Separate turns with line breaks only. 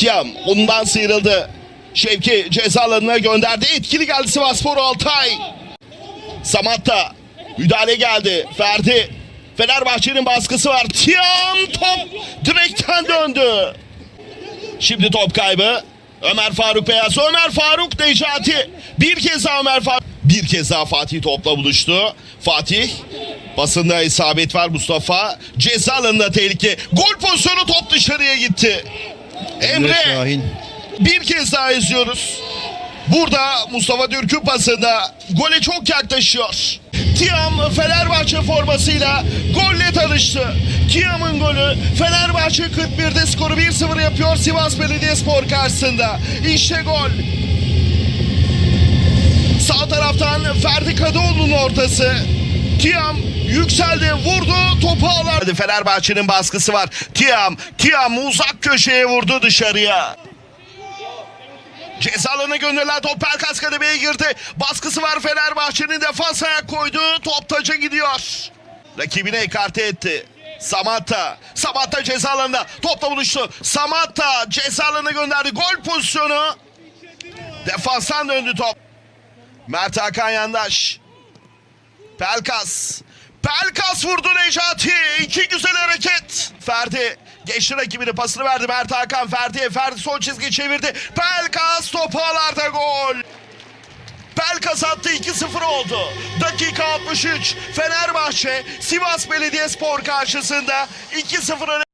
Tiam ondan sıyrıldı. Şevki ceza gönderdi. Etkili geldi Sivasspor Altay. Samatta müdahale geldi. Ferdi. Fenerbahçe'nin baskısı var. Tiam top direkten döndü. Şimdi top kaybı. Ömer Faruk Beyaz. Ömer Faruk Necati. Bir kez daha Ömer Faruk. Bir kez daha Fatih topla buluştu. Fatih. Basında isabet var Mustafa. Ceza alanında tehlike. Gol pozisyonu top dışarıya gitti. Emre.
Şahin.
Bir kez daha izliyoruz. Burada Mustafa Dürkü pasında gole çok yaklaşıyor. Tiam Fenerbahçe formasıyla golle tanıştı. Tiam'ın golü Fenerbahçe 41'de skoru 1-0 yapıyor Sivas Belediyespor karşısında. İşte gol. Sağ taraftan Ferdi Kadıoğlu'nun ortası. Tiam yükseldi, vurdu, topu ağlar. Fenerbahçe'nin baskısı var. Tiam, Tiam uzak köşeye vurdu dışarıya. Ceza alanına gönderilen top Pelkas kademeye girdi. Baskısı var Fenerbahçe'nin defans ayak koydu. Top taca gidiyor. Rakibine ekarte etti. Samatta. Samatta ceza alanında. Topla buluştu. Samatta ceza gönderdi. Gol pozisyonu. Defanstan döndü top. Mert Hakan Yandaş. Pelkas. Pelkas vurdu Necati. İki güzel hareket. Ferdi geçti rakibini pasını verdi. Mert Hakan Ferdi'ye. Ferdi son çizgi çevirdi. Pelkas topu ağlarda gol. Pelkas attı 2-0 oldu. Dakika 63. Fenerbahçe Sivas Belediyespor karşısında 2-0 öne